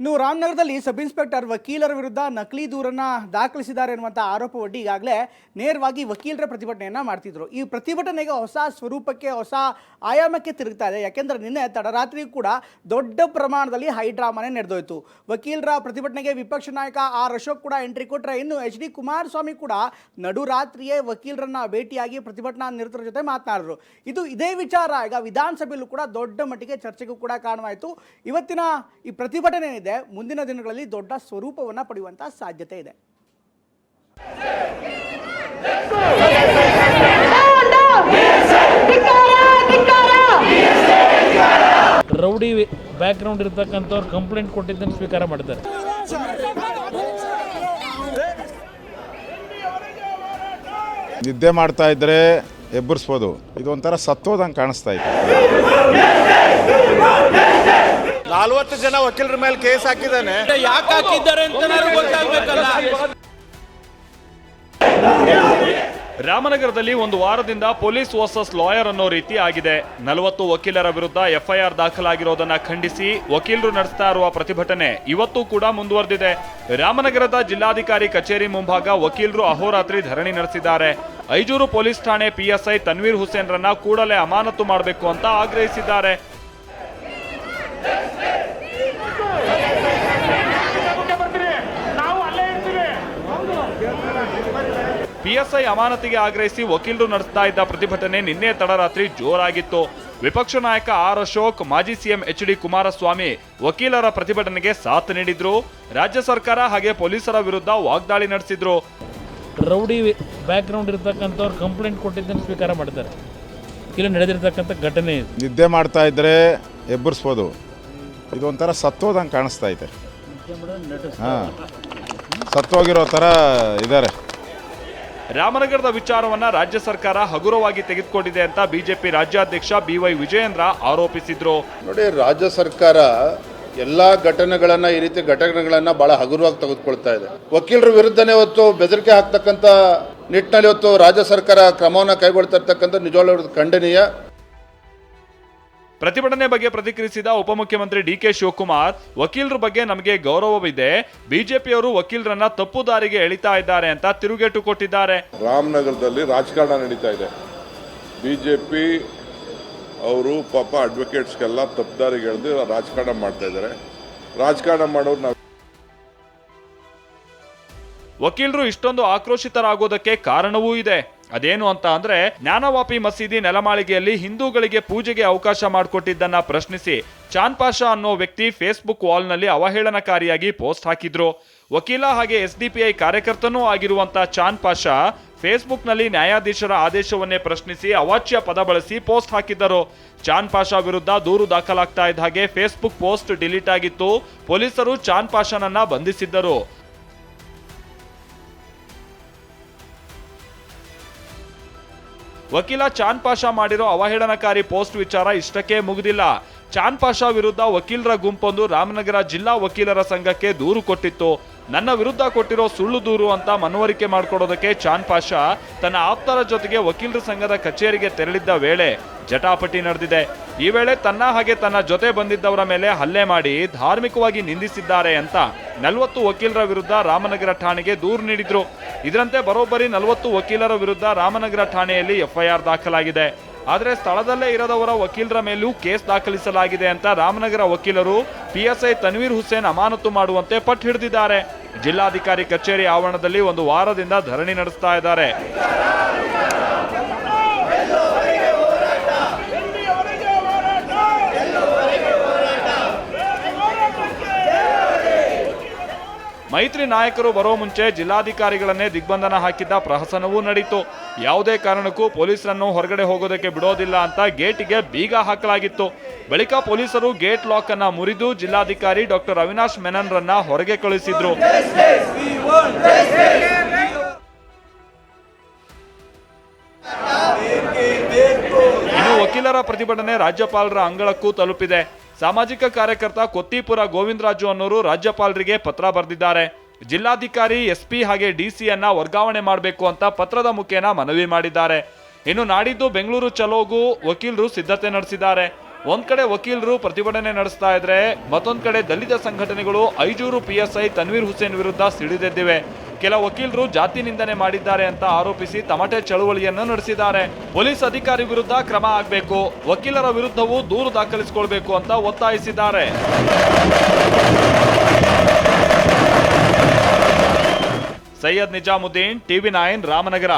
ಇನ್ನು ರಾಮನಗರದಲ್ಲಿ sub inspector ವಕೀಲರ ವಿರುದ್ಧ ನಕಲಿ ದೂರನ್ನ ದಾಖಲಿಸಿದ್ದಾರೆ ಎನ್ನುವಂಥ ಒಡ್ಡಿ ಈಗಾಗಲೇ ನೇರವಾಗಿ ವಕೀಲರ ಪ್ರತಿಭಟನೆಯನ್ನು ಮಾಡ್ತಿದ್ರು. ಈ ಪ್ರತಿಭಟನೆಗೆ ಹೊಸ ಸ್ವರೂಪಕ್ಕೆ, ಹೊಸ ಆಯಾಮಕ್ಕೆ ತಿರುಗ್ತಾ ಇದೆ. ಯಾಕೆಂದ್ರೆ ನಿನ್ನೆ ತಡರಾತ್ರಿ ಕೂಡ ದೊಡ್ಡ ಪ್ರಮಾಣದಲ್ಲಿ ಹೈಡ್ರಾಮಾನೇ ನಡೆದೋಯ್ತು. ವಕೀಲರ ಪ್ರತಿಭಟನೆಗೆ ವಿಪಕ್ಷ ನಾಯಕ ಆರ್ ಅಶೋಕ್ ಕೂಡ ಎಂಟ್ರಿ ಕೊಟ್ಟರೆ ಇನ್ನು ಎಚ್ ಡಿ ಕುಮಾರಸ್ವಾಮಿ ಕೂಡ ನಡುರಾತ್ರಿಯೇ ವಕೀಲರನ್ನ ಭೇಟಿಯಾಗಿ ಪ್ರತಿಭಟನಾ ನಿರತರ ಜೊತೆ ಮಾತನಾಡಿದ್ರು ಇದು ಇದೇ ವಿಚಾರ. ಈಗ ವಿಧಾನಸಭೆಯಲ್ಲೂ ಕೂಡ ದೊಡ್ಡ ಮಟ್ಟಿಗೆ ಚರ್ಚೆಗೂ ಕೂಡ ಕಾರಣವಾಯಿತು. ಇವತ್ತಿನ ಈ ಪ್ರತಿಭಟನೆ ಏನಿದೆ ಮುಂದಿನ ದಿನಗಳಲ್ಲಿ ದೊಡ್ಡ ಸ್ವರೂಪವನ್ನು ಪಡೆಯುವಂಥ ಸಾಧ್ಯತೆ ಇದೆ. ರೌಡಿ ಬ್ಯಾಕ್ಗ್ರೌಂಡ್ ಇರ್ತಕ್ಕಂಥವ್ರು ಕಂಪ್ಲೇಂಟ್ ಕೊಟ್ಟಿದ್ದನ್ನು ಸ್ವೀಕಾರ ಮಾಡಿದ್ದಾರೆ. ನಿದ್ದೆ ಮಾಡ್ತಾ ಇದ್ರೆ ಎಬ್ಬರಿಸ್ಬೋದು. ಇದೊಂಥರ ಸತ್ತೋದಂಗೆ ಕಾಣಿಸ್ತಾ ಇದೆ. ನಲ್ವತ್ತು ಜನ ವಕೀಲರ ಮೇಲೆ ಕೇಸ್ ಹಾಕಿದ್ದಾನೆ. ಯಾಕೆ ಹಾಕಿದ್ದಾರೆ ಅಂತ ಗೊತ್ತಾಗ್ಬೇಕಲ್ಲ? ರಾಮನಗರದಲ್ಲಿ ಒಂದು ವಾರದಿಂದ ಪೊಲೀಸ್ ವರ್ಸಸ್ ಲಾಯರ್ ಅನ್ನೋ ರೀತಿ ಆಗಿದೆ. ನಲವತ್ತು ವಕೀಲರ ವಿರುದ್ಧ ಎಫ್ಐಆರ್ ದಾಖಲಾಗಿರೋದನ್ನ ಖಂಡಿಸಿ ವಕೀಲರು ನಡೆಸ್ತಾ ಇರುವ ಪ್ರತಿಭಟನೆ ಇವತ್ತು ಕೂಡ ಮುಂದುವರೆದಿದೆ. ರಾಮನಗರದ ಜಿಲ್ಲಾಧಿಕಾರಿ ಕಚೇರಿ ಮುಂಭಾಗ ವಕೀಲರು ಅಹೋರಾತ್ರಿ ಧರಣಿ ನಡೆಸಿದ್ದಾರೆ. ಐಜೂರು ಪೊಲೀಸ್ ಠಾಣೆ ಪಿಎಸ್ಐ ತನ್ವೀರ್ ಹುಸೇನ್ರನ್ನ ಕೂಡಲೇ ಅಮಾನತು ಮಾಡಬೇಕು ಅಂತ ಆಗ್ರಹಿಸಿದ್ದಾರೆ. ಪಿಎಸ್ಐ ಅಮಾನತಿಗೆ ಆಗ್ರಹಿಸಿ ವಕೀಲರು ನಡೆಸ್ತಾ ಇದ್ದ ಪ್ರತಿಭಟನೆ ನಿನ್ನೆ ತಡರಾತ್ರಿ ಜೋರಾಗಿತ್ತು. ವಿಪಕ್ಷ ನಾಯಕ ಆರ್ ಅಶೋಕ್ ಮಾಜಿ ಸಿಎಂ ಎಚ್ ಡಿ ಕುಮಾರಸ್ವಾಮಿ ವಕೀಲರ ಪ್ರತಿಭಟನೆಗೆ ಸಾಥ್ ನೀಡಿದ್ರು. ರಾಜ್ಯ ಸರ್ಕಾರ ಹಾಗೆ ಪೊಲೀಸರ ವಿರುದ್ಧ ವಾಗ್ದಾಳಿ ನಡೆಸಿದ್ರು. ರೌಡಿ ಬ್ಯಾಕ್ಗ್ರೌಂಡ್ ಇರತಕ್ಕಂಥವ್ರು ಕಂಪ್ಲೇಂಟ್ ಕೊಟ್ಟಿದ್ದನ್ನು ಸ್ವೀಕಾರ ಮಾಡ್ತಾರೆ ಇಲ್ಲಿ ನಡೆದಿರ್ತಕ್ಕಂಥ ಘಟನೆ ಇದು. ನಿದ್ದೆ ಮಾಡ್ತಾ ಇದ್ರೆ ಎಬ್ಬರಿಸ್ಬೋದು. ಇದೊಂಥರ ಸತ್ತೋದಂಗೆ ಕಾಣಿಸ್ತಾ ಇದೆ. ಹಾಂ. ಸತ್ತೋಗಿರೋ ಥರ ಇದ್ದಾರೆ. ರಾಮನಗರದ ವಿಚಾರವನ್ನ ರಾಜ್ಯ ಸರ್ಕಾರ ಹಗುರವಾಗಿ ತೆಗೆದುಕೊಂಡಿದೆ ಅಂತ ಬಿಜೆಪಿ ರಾಜ್ಯಾಧ್ಯಕ್ಷ ಬಿವೈ ವಿಜಯೇಂದ್ರ ಆರೋಪಿಸಿದ್ರು. ನೋಡಿ, ರಾಜ್ಯ ಸರ್ಕಾರ ಎಲ್ಲಾ ಘಟನೆಗಳನ್ನ ಈ ರೀತಿ ಘಟನೆಗಳನ್ನ ಬಹಳ ಹಗುರವಾಗಿ ತೆಗೆದುಕೊಳ್ತಾ ಇದೆ. ವಕೀಲರ ವಿರುದ್ಧನೇ ಹೊತ್ತು ಬೆದರಿಕೆ ಹಾಕ್ತಕ್ಕಂಥ ನಿಟ್ಟಿನಲ್ಲಿ ಹೊತ್ತು ರಾಜ್ಯ ಸರ್ಕಾರ ಕ್ರಮವನ್ನು ಕೈಗೊಳ್ತಾ ಇರ್ತಕ್ಕಂಥ ನಿಜವಾಗ್ಲೂ ಖಂಡನೀಯ. ಪ್ರತಿಭಟನೆ ಬಗ್ಗೆ ಪ್ರತಿಕ್ರಿಯಿಸಿದ ಉಪಮುಖ್ಯಮಂತ್ರಿ ಡಿ ಕೆ ಶಿವಕುಮಾರ್ ವಕೀಲರ ಬಗ್ಗೆ ನಮಗೆ ಗೌರವವಿದೆ. ಬಿಜೆಪಿಯವರು ವಕೀಲರನ್ನ ತಪ್ಪು ದಾರಿಗೆ ಎಳಿತಾ ಇದ್ದಾರೆ ಅಂತ ತಿರುಗೇಟು ಕೊಟ್ಟಿದ್ದಾರೆ. ರಾಮನಗರದಲ್ಲಿ ರಾಜಕಾರಣ ನಡೀತಾ ಇದೆ. ಬಿಜೆಪಿ ಅವರು ಪಾಪ ಅಡ್ವೊಕೇಟ್ಸ್ಗೆಲ್ಲ ತಪ್ಪದಾರಿಗೆ ಎಳೆದು ರಾಜಕಾರಣ ಮಾಡ್ತಾ ಇದ್ದಾರೆ. ರಾಜಕಾರಣ ಮಾಡೋರು ನಾವು ವಕೀಲರು ಇಷ್ಟೊಂದು ಆಕ್ರೋಶಿತರಾಗೋದಕ್ಕೆ ಕಾರಣವೂ ಇದೆ. ಅದೇನು ಅಂತ ಅಂದ್ರೆ, ಜ್ಞಾನವಾಪಿ ಮಸೀದಿ ನೆಲಮಾಳಿಗೆಯಲ್ಲಿ ಹಿಂದೂಗಳಿಗೆ ಪೂಜೆಗೆ ಅವಕಾಶ ಮಾಡಿಕೊಟ್ಟಿದ್ದನ್ನ ಪ್ರಶ್ನಿಸಿ ಚಾಂದ್ ಪಾಷಾ ಅನ್ನೋ ವ್ಯಕ್ತಿ ಫೇಸ್ಬುಕ್ ವಾಲ್ನಲ್ಲಿ ಅವಹೇಳನಕಾರಿಯಾಗಿ ಪೋಸ್ಟ್ ಹಾಕಿದ್ರು. ವಕೀಲ ಹಾಗೆ ಎಸ್ಡಿಪಿಐ ಕಾರ್ಯಕರ್ತನೂ ಆಗಿರುವಂತ ಚಾಂದ್ ಪಾಷಾ ಫೇಸ್ಬುಕ್ನಲ್ಲಿ ನ್ಯಾಯಾಧೀಶರ ಆದೇಶವನ್ನೇ ಪ್ರಶ್ನಿಸಿ ಅವಾಚ್ಯ ಪದ ಬಳಸಿ ಪೋಸ್ಟ್ ಹಾಕಿದ್ದರು. ಚಾಂದ್ ಪಾಷಾ ವಿರುದ್ಧ ದೂರು ದಾಖಲಾಗ್ತಾ ಇದ್ದ ಹಾಗೆ ಫೇಸ್ಬುಕ್ ಪೋಸ್ಟ್ ಡಿಲೀಟ್ ಆಗಿತ್ತು. ಪೊಲೀಸರು ಚಾಂದ್ ಪಾಷಾನನ್ನ ಬಂಧಿಸಿದ್ದರು. ವಕೀಲ ಚಾಂದ್ ಪಾಷಾ ಮಾಡಿರೋ ಅವಹೇಳನಕಾರಿ ಪೋಸ್ಟ್ ವಿಚಾರ ಇಷ್ಟಕ್ಕೆ ಮುಗಿದಿಲ್ಲ. ಚಾಂದ್ ಪಾಷಾ ವಿರುದ್ಧ ವಕೀಲರ ಗುಂಪೊಂದು ರಾಮನಗರ ಜಿಲ್ಲಾ ವಕೀಲರ ಸಂಘಕ್ಕೆ ದೂರು ಕೊಟ್ಟಿತ್ತು. ನನ್ನ ವಿರುದ್ಧ ಕೊಟ್ಟಿರೋ ಸುಳ್ಳು ದೂರು ಅಂತ ಮನವರಿಕೆ ಮಾಡಿಕೊಡೋದಕ್ಕೆ ಚಾಂದ್ ಪಾಷಾ ತನ್ನ ಆಪ್ತರ ಜೊತೆಗೆ ವಕೀಲರ ಸಂಘದ ಕಚೇರಿಗೆ ತೆರಳಿದ್ದ ವೇಳೆ ಜಟಾಪಟಿ ನಡೆದಿದೆ. ಈ ವೇಳೆ ತನ್ನ ಹಾಗೆ ತನ್ನ ಜೊತೆ ಬಂದಿದ್ದವರ ಮೇಲೆ ಹಲ್ಲೆ ಮಾಡಿ ಧಾರ್ಮಿಕವಾಗಿ ನಿಂದಿಸಿದ್ದಾರೆ ಅಂತ ನಲವತ್ತು ವಕೀಲರ ವಿರುದ್ಧ ರಾಮನಗರ ಠಾಣೆಗೆ ದೂರು ನೀಡಿದ್ರು. ಇದರಂತೆ ಬರೋಬ್ಬರಿ ನಲವತ್ತು ವಕೀಲರ ವಿರುದ್ಧ ರಾಮನಗರ ಠಾಣೆಯಲ್ಲಿ ಎಫ್ಐಆರ್ ದಾಖಲಾಗಿದೆ. ಆದರೆ ಸ್ಥಳದಲ್ಲೇ ಇರದವರ ವಕೀಲರ ಮೇಲೂ ಕೇಸ್ ದಾಖಲಿಸಲಾಗಿದೆ ಅಂತ ರಾಮನಗರ ವಕೀಲರು ಪಿಎಸ್ಐ ತನ್ವೀರ್ ಹುಸೇನ್ ಅಮಾನತು ಮಾಡುವಂತೆ ಪಟ್ಟು ಹಿಡಿದಿದ್ದಾರೆ. ಜಿಲ್ಲಾಧಿಕಾರಿ ಕಚೇರಿ ಆವರಣದಲ್ಲಿ ಒಂದು ವಾರದಿಂದ ಧರಣಿ ನಡೆಸ್ತಾ ಇದ್ದಾರೆ. ಮೈತ್ರಿ ನಾಯಕರು ಬರೋ ಮುಂಚೆ ಜಿಲ್ಲಾಧಿಕಾರಿಗಳನ್ನೇ ದಿಗ್ಬಂಧನ ಹಾಕಿದ್ದ ಪ್ರಹಸನವೂ ನಡೀತು. ಯಾವುದೇ ಕಾರಣಕ್ಕೂ ಪೊಲೀಸರನ್ನು ಹೊರಗಡೆ ಹೋಗೋದಕ್ಕೆ ಬಿಡೋದಿಲ್ಲ ಅಂತ ಗೇಟಿಗೆ ಬೀಗ ಹಾಕಲಾಗಿತ್ತು. ಬಳಿಕ ಪೊಲೀಸರು ಗೇಟ್ ಲಾಕ್ ಅನ್ನ ಮುರಿದು ಜಿಲ್ಲಾಧಿಕಾರಿ ಡಾಕ್ಟರ್ ಅವಿನಾಶ್ ಮೆನನ್ರನ್ನ ಹೊರಗೆ ಕಳುಹಿಸಿದ್ರು. ಇನ್ನು ವಕೀಲರ ಪ್ರತಿಭಟನೆ ರಾಜ್ಯಪಾಲರ ಅಂಗಳಕ್ಕೂ ತಲುಪಿದೆ. ಸಾಮಾಜಿಕ ಕಾರ್ಯಕರ್ತ ಕೊತ್ತಿಪುರ ಗೋವಿಂದರಾಜು ಅನ್ನೋರು ರಾಜ್ಯಪಾಲರಿಗೆ ಪತ್ರ ಬರೆದಿದ್ದಾರೆ. ಜಿಲ್ಲಾಧಿಕಾರಿ, ಎಸ್ಪಿ ಹಾಗೆ ಡಿಸಿಯನ್ನ ವರ್ಗಾವಣೆ ಮಾಡಬೇಕು ಅಂತ ಪತ್ರದ ಮುಖೇನ ಮನವಿ ಮಾಡಿದ್ದಾರೆ. ಇನ್ನು ನಾಡಿದ್ದು ಬೆಂಗಳೂರು ಚಲೋಗೂ ವಕೀಲರು ಸಿದ್ಧತೆ ನಡೆಸಿದ್ದಾರೆ. ಒಂದ್ ಕಡೆ ವಕೀಲರು ಪ್ರತಿಭಟನೆ ನಡೆಸ್ತಾ ಇದ್ರೆ ಮತ್ತೊಂದ್ ಕಡೆ ದಲಿತ ಸಂಘಟನೆಗಳು ಐಜೂರು ಪಿಎಸ್ಐ ತನ್ವೀರ್ ಹುಸೇನ್ ವಿರುದ್ಧ ಸಿಡಿದೆದ್ದಿವೆ. ಕೆಲ ವಕೀಲರು ಜಾತಿ ನಿಂದನೆ ಮಾಡಿದ್ದಾರೆ ಅಂತ ಆರೋಪಿಸಿ ತಮಟೆ ಚಳುವಳಿಯನ್ನು ನಡೆಸಿದ್ದಾರೆ. ಪೊಲೀಸ್ ಅಧಿಕಾರಿ ವಿರುದ್ಧ ಕ್ರಮ ಆಗಬೇಕು. ವಕೀಲರ ವಿರುದ್ಧವೂ ದೂರು ದಾಖಲಿಸಿಕೊಳ್ಬೇಕು ಅಂತ ಒತ್ತಾಯಿಸಿದ್ದಾರೆ. Syed Nizamuddin, TV nine, Ramanagara.